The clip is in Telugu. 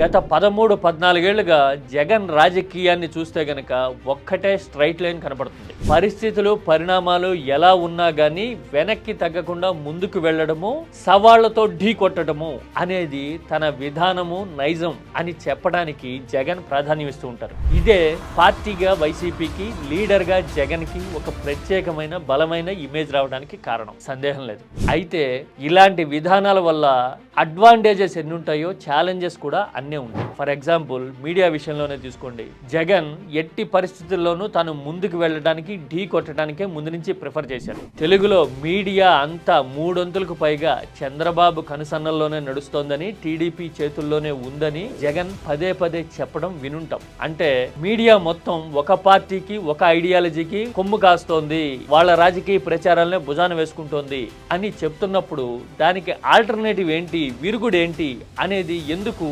గత పదమూడు పద్నాలుగేళ్ళుగా జగన్ రాజకీయాన్ని చూస్తే గనక ఒక్కటే స్ట్రైట్ లైన్ కనపడుతుంది. పరిస్థితులు పరిణామాలు ఎలా ఉన్నా గానీ వెనక్కి తగ్గకుండా ముందుకు వెళ్ళడము సవాళ్ళతో ఢీ కొట్టడము అనేది తన విధానము నైజం అని చెప్పడానికి జగన్ ప్రాధాన్యం ఇస్తూ ఉంటారు. ఇదే పార్టీగా వైసీపీకి లీడర్గా జగన్కి జగన్కి ఒక ప్రత్యేకమైన బలమైన ఇమేజ్ రావడానికి కారణం. సందేహం లేదు. అయితే ఇలాంటి విధానాల వల్ల అడ్వాంటేజెస్ ఎన్ని ఉంటాయో ఛాలెంజెస్ కూడా అన్నీ ఉంటాయి. ఫర్ ఎగ్జాంపుల్ మీడియా విషయంలోనే తీసుకోండి. జగన్ ఎట్టి పరిస్థితుల్లోనూ తాను ముందుకు వెళ్ళడానికి ఢీ కొట్టడానికే ముందు నుంచి ప్రిఫర్ చేశారు తెలుగులో మీడియా అంతా మూడొంతులకు పైగా చంద్రబాబు కనుసన్నల్లోనే నడుస్తోందని టీడీపీ చేతుల్లోనే ఉందని జగన్ పదే పదే చెప్పడం వినుంటాం. అంటే మీడియా మొత్తం ఒక పార్టీకి ఒక ఐడియాలజీకి కొమ్ము కాస్తోంది వాళ్ళ రాజకీయ ప్రచారాలనే భుజాన వేసుకుంటోంది అని చెప్తున్నప్పుడు దానికి ఆల్టర్నేటివ్ ఏంటి? విరుగుడేంటి అనేది ఎందుకు